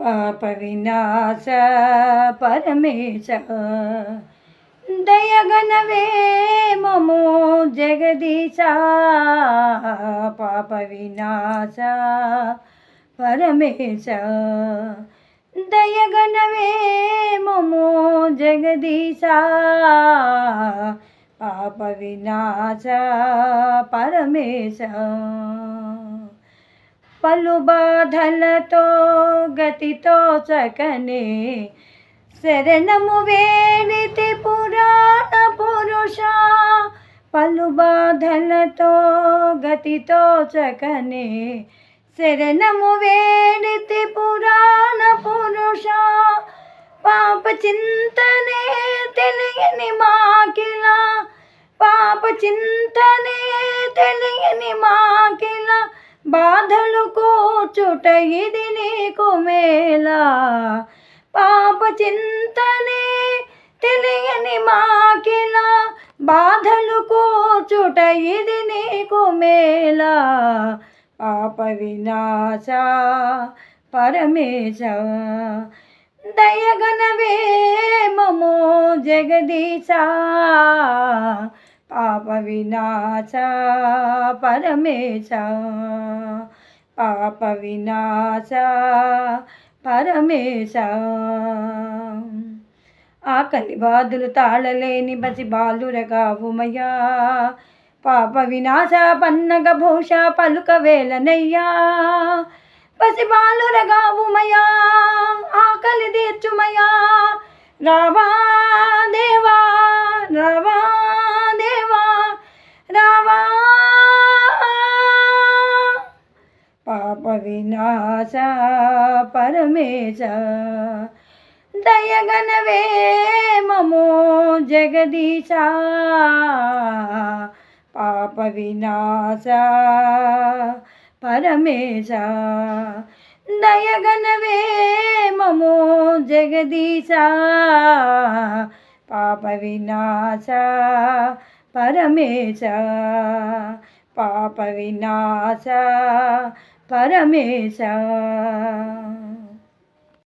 పాప వినాశ పరమేశ. దయగనవే మమో జగదీశ పాప వినాశ పరమేశ. దయగనవే మమో జగదీశ పాప వినాశ పరమేశ. పలు బాధలతో గతితో చకనే శరణము వేడితి పురాణ పురుష. పలు బాధలతో గతితో చకనే శరణము వేడితి పురాణ పురుష. పాప చింతనే తెలియని మాకిలా. పాప చింతనే తెలియని మాకిలా. బాధలు కూచుట ఇది నీకు మేలా. పాప చింతనే తెలియని మాకిలా. బాధలు కూచుట ఇది నీకు మేలా. పాప వినాశ పరమేశ. దయగనవే మమో జగదీశ. పాప వినాశ పరమేశ. పాప వినాశ పరమేశ. ఆకలి బాధులు తాళలేని బసి బాలురగావుమయ్యా పాప వినాశ పన్నగ భూష పలుక వేలనయ్యా. పసి బాలురగావుమయ్యా ఆకలి తీర్చుమయ్యా. రావా అవినాశ పరమేశ. దయగనవే మమో జగదీశ. పాప వినాశ పరమేశ. దయగనవే మమో జగదీశ. పాప వినాశ పరమేశ. పాప వినాశ పరమేశ.